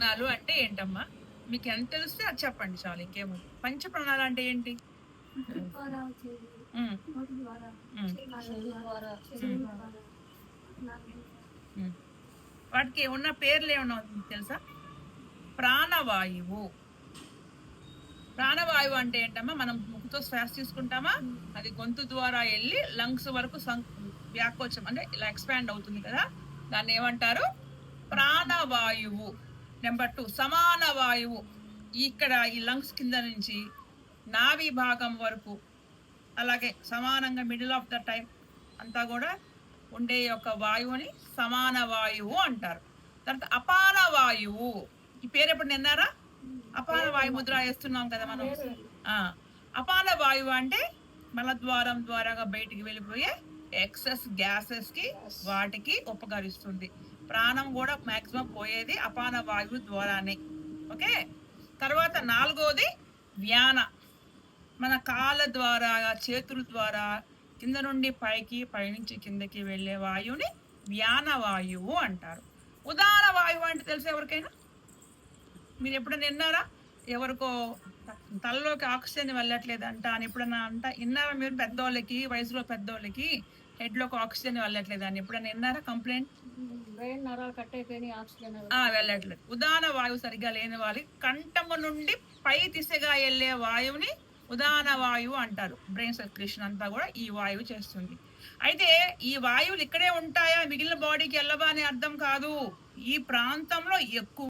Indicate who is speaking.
Speaker 1: ప్రాణాలు అంటే ఏంటమ్మా? మీకు ఎంత తెలిస్తే అది చెప్పండి చాలు ఇంకేమో. పంచ ప్రాణాలు అంటే ఏంటి. వాటికి ఉన్న పేర్లు ఏమన్నా తెలుసా? ప్రాణవాయువు. ప్రాణవాయువు అంటే ఏంటమ్మా? మనం ముక్కుతో శ్వాస తీసుకుంటామా? అది గొంతు ద్వారా వెళ్ళి లంగ్స్ వరకు వ్యాకోచం అంటే ఇలా ఎక్స్పాండ్ అవుతుంది కదా? దాన్ని ఏమంటారు? ప్రాణవాయువు. నెంబర్ టూ సమాన వాయువు. ఇక్కడ ఈ లంగ్స్ కింద నుంచి నాభి భాగం వరకు అలాగే సమానంగా మిడిల్ ఆఫ్ ద టైం అంతా కూడా ఉండే యొక్క వాయువుని సమాన వాయువు అంటారు. తర్వాత అపాన వాయువు. ఈ పేరు ఎప్పుడు నిన్నారా అపాన వాయు ముద్ర వేస్తున్నాం కదా మనం. అపాన వాయువు అంటే మలద్వారం ద్వారాగా బయటికి వెళ్ళిపోయే ఎక్సెస్ గ్యాసెస్కి వాటికి ఉపకరిస్తుంది. ప్రాణం కూడా మాక్సిమం పోయేది అపాన వాయువు ద్వారానే. ఓకే? తర్వాత నాలుగోది వ్యాన. మన కాళ్ళ ద్వారా చేతుల ద్వారా కింద నుండి పైకి పైనుంచి కిందకి వెళ్ళే వాయువుని వ్యాన వాయువు అంటారు. ఉదాహరణ వాయువు అంటే తెలుసు ఎవరికైనా? మీరు ఎప్పుడైనా విన్నారా? ఎవరికో తలలోకి ఆక్సిజన్ వెళ్ళట్లేదంట అని ఎప్పుడైనా అంట? విన్నారా మీరు? పెద్దోళ్ళకి వయసులో పెద్దోళ్ళకి? హెడ్లోకి ఆక్సిజన్ వెళ్ళట్లేదు అని. ఎప్పుడైనా విన్నారా కంప్లైంట్
Speaker 2: బ్రెయిన్ నరాలు కట్ ఆక్సిజన్
Speaker 1: వెళ్ళట్లేదు. ఉదాహరణ వాయువు సరిగ్గా లేని వాళ్ళకి కంఠము నుండి పై దిశగా వెళ్ళే వాయువుని ఉదాహరణ వాయువు అంటారు. బ్రెయిన్ సర్క్యులేషన్ అంతా కూడా ఈ వాయువు చేస్తుంది. అయితే ఈ వాయువులు ఇక్కడే ఉంటాయా? మిగిలిన బాడీకి వెళ్ళవా అని అర్థం కాదు. ఈ ప్రాంతంలో ఎక్కువ